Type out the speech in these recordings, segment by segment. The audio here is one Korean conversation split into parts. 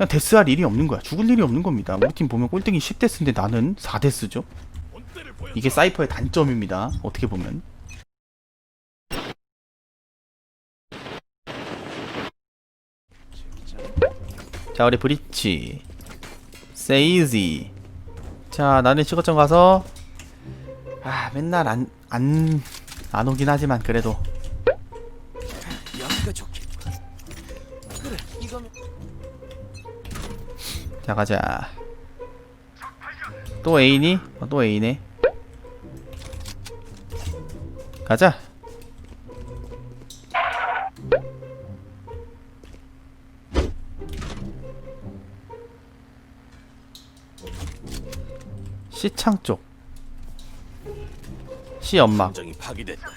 그냥 데스할 일이 없는 거야. 죽을 일이 없는 겁니다. 우리 팀 보면 꼴등이 10데스인데 나는 4데스죠. 이게 사이퍼의 단점입니다. 어떻게 보면. 자, 우리 브리치. 세이지. 자, 나는 시거점 가서 아, 맨날 안, 안, 안 오긴 하지만 그래도 자 가자. 또 A니? 어, 또 A네 가자. C창 쪽. C 연막 감정이 파괴됐다.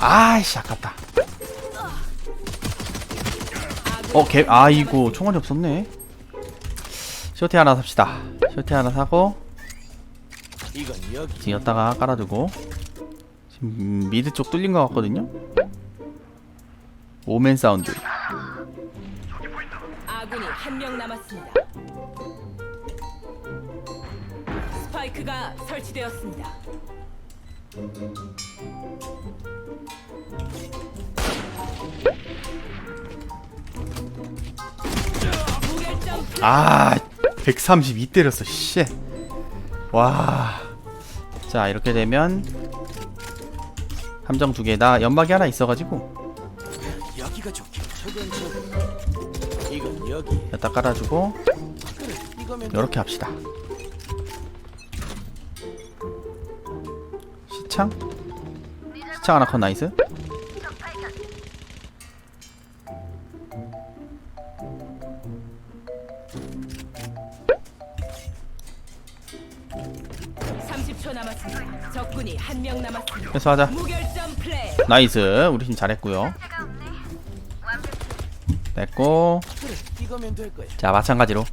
아이씨 아깝다 어, 개, 아이고, 총알이 없었네. 쇼티 하나 삽시다. 쇼티 하나 사고. 지금 여기다가 깔아두고. 지금 음, 미드 쪽 뚫린 것 같거든요? 오멘 사운드. 아군이 한 명 남았습니다. 스파이크가 설치되었습니다. 아, 132 때렸어, 씨. 와. 자, 이렇게 되면, 함정 두 개. 나 연막이 하나 있어 가지고, 여기가 좋겠. 저건 저기. 이건 여기. 여기다 깔아 주고, 그래, 이거면 이렇게 합시다. 시창? 시창 하나 컷 나이스. 그래서 하자. 나이스. 우리 팀 잘했고요. 됐고. 자, 마찬가지로.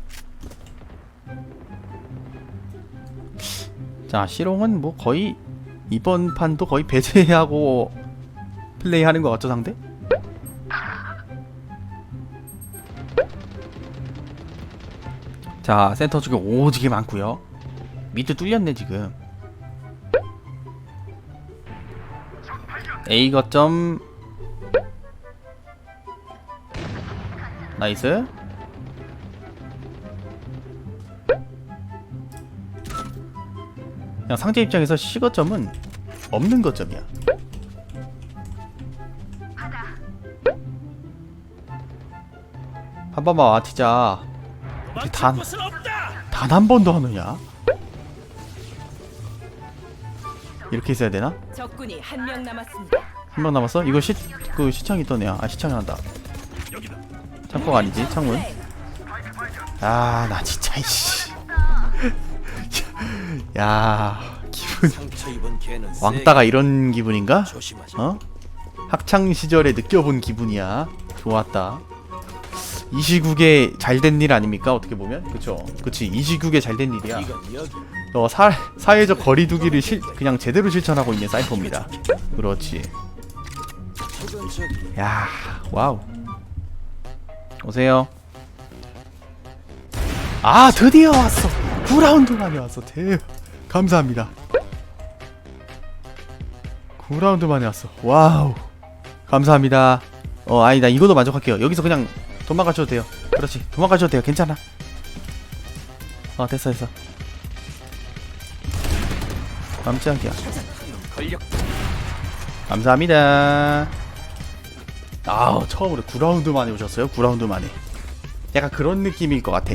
자, 시롱은 뭐 거의 이번 판도 거의 배제하고 플레이하는 것 같죠, 상대? 자, 센터 쪽에 오지게 많고요. 미드 뚫렸네 지금. A 거점 나이스. 그냥 상대 입장에서 C 거점은 없는 거점이야. 한 번만 와 티자. 단, 단 한 번도 하느냐? 이렇게 있어야 되나? 적군이 한 명 남았습니다. 한 명 남았어? 이거 시, 그 시창이 있던 애야. 아, 시창이 한다. 창고가 아니지, 창문. 아, 나 진짜, 이씨. 야, 기분. 왕따가 이런 기분인가? 어? 학창 시절에 느껴본 기분이야. 좋았다. 이 시국에 잘된 일 아닙니까? 어떻게 보면, 그쵸? 그치? 이 시국에 잘된 일이야. 어, 사, 사회적 거리두기를 실, 그냥 제대로 실천하고 있는 사이퍼입니다. 그렇지. 야, 와우. 오세요. 아, 드디어 왔어. 9라운드 만에 왔어. 대박. 감사합니다. 9라운드 만에 왔어. 와우. 감사합니다. 어, 아니, 나 이거도 만족할게요. 여기서 그냥 도망가셔도 돼요. 그렇지. 도망가셔도 돼요. 괜찮아. 어, 됐어, 됐어. 깜짝이야. 감사합니다. 아 처음으로 9라운드 만에 오셨어요? 9라운드 만에. 약간 그런 느낌일 것 같아.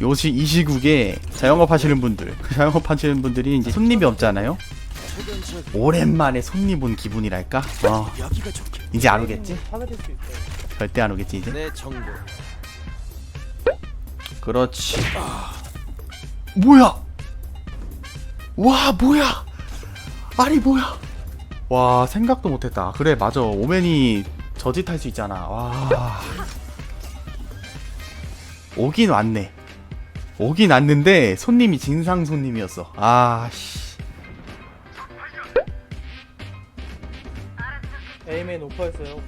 요시 이 시국에 자영업 하시는 분들, 자영업 하시는 분들이 이제 손님이 없잖아요. 오랜만에 손님 온 기분이랄까? 어. 이제 안 오겠지? 절대 안 오겠지 이제. 내 정보. 그렇지. 뭐야? 와 뭐야? 아니 뭐야? 와 생각도 못했다. 그래 맞아. 오맨이 저짓 할 수 있잖아. 와. 오긴 왔네. 오긴 왔는데 손님이 진상 손님이었어. 아 씨. 에이맨 오퍼였어요.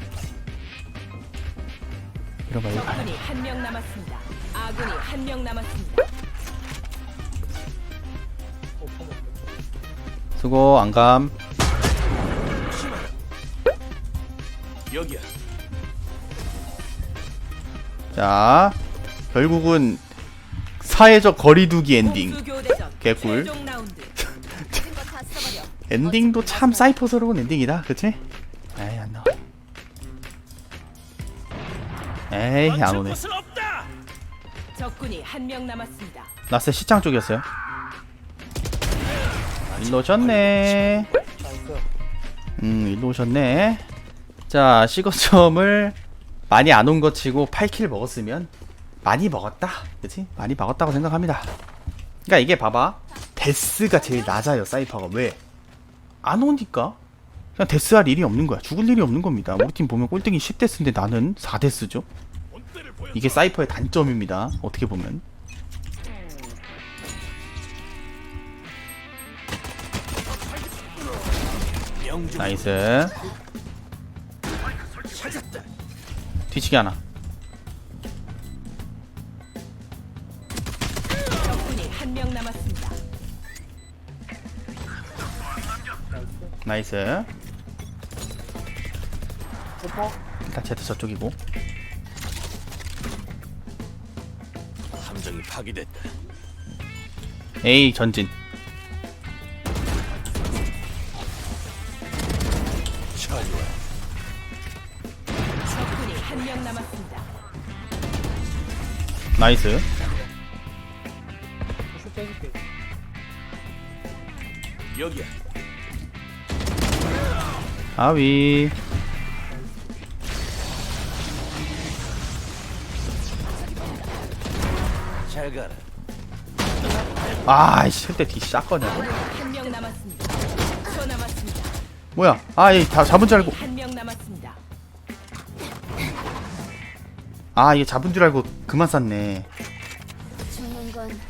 이러봐 이거 적군이 한 명 남았습니다. 아군이 한 명 남았습니다. 수고 안감 여기야. 자 결국은 사회적 거리두기 엔딩 교대전 개꿀. 엔딩도 참 사이퍼스러운 엔딩이다 그치? 에이 안 나와 에이 안 오네 곳은 없다. 적군이 한 명 남았습니다. 나스 시장 쪽이었어요 일로 오셨네. 음 일로 오셨네 자 시거점을 많이 안 온 것 치고 8킬 먹었으면 많이 먹었다. 그치? 많이 먹었다고 생각합니다. 그러니까 이게 봐봐. 데스가 제일 낮아요 사이퍼가. 왜? 안 오니까. 그냥 데스할 일이 없는 거야. 죽을 일이 없는 겁니다. 우리 팀 보면 꼴등이 10데스인데 나는 4데스죠? 이게 사이퍼의 단점입니다. 어떻게 보면. 나이스. 뒤치기 하나 한 명 남았습니다. 나이스. 오퍼. 일단 제트 저쪽이고 함정이 파괴됐다. A 전진 처리와 적군이 한 명 남았습니다. 나이스 슛 빼줄게. 여기야. 아위 잘 가라. 아 이씨 실대 뒤 샷거냐 한 명 남았습니다. 10초 남았습니다. 뭐야 아이다 잡은 줄 알고 한 명 남았습니다. 아 이게 잡은 줄 알고 그만 쐈네 죽는 건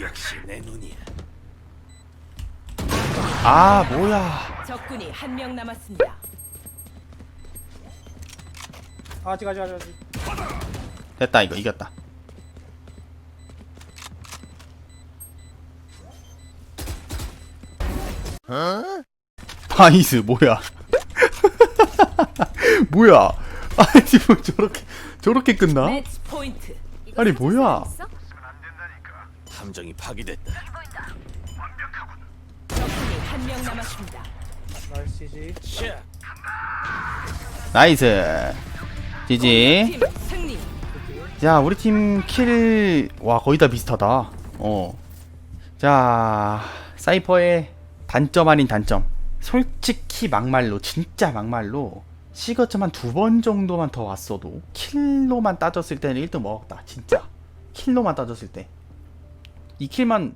역시 내 눈이야. 아 뭐야 적군이 한 명 남았습니다. 아직 아직 아직 아직. 됐다 이거 이겼다 나이스 뭐야 뭐야 아니 뭐 저렇게 저렇게 끝나? 매치 포인트. 아니 뭐야 함정이 파괴됐다. 적군이 한 명 남았습니다. 나이스 지지. 샤. 나이스 지지 팀 승리. 자 우리 팀 킬 와 거의 다 비슷하다 어자 사이퍼의 단점 아닌 단점 솔직히 막말로 진짜 막말로 시거점 한 두 번 정도만 더 왔어도 킬로만 따졌을 때는 1등 먹었다 진짜 킬로만 따졌을 때 2킬만.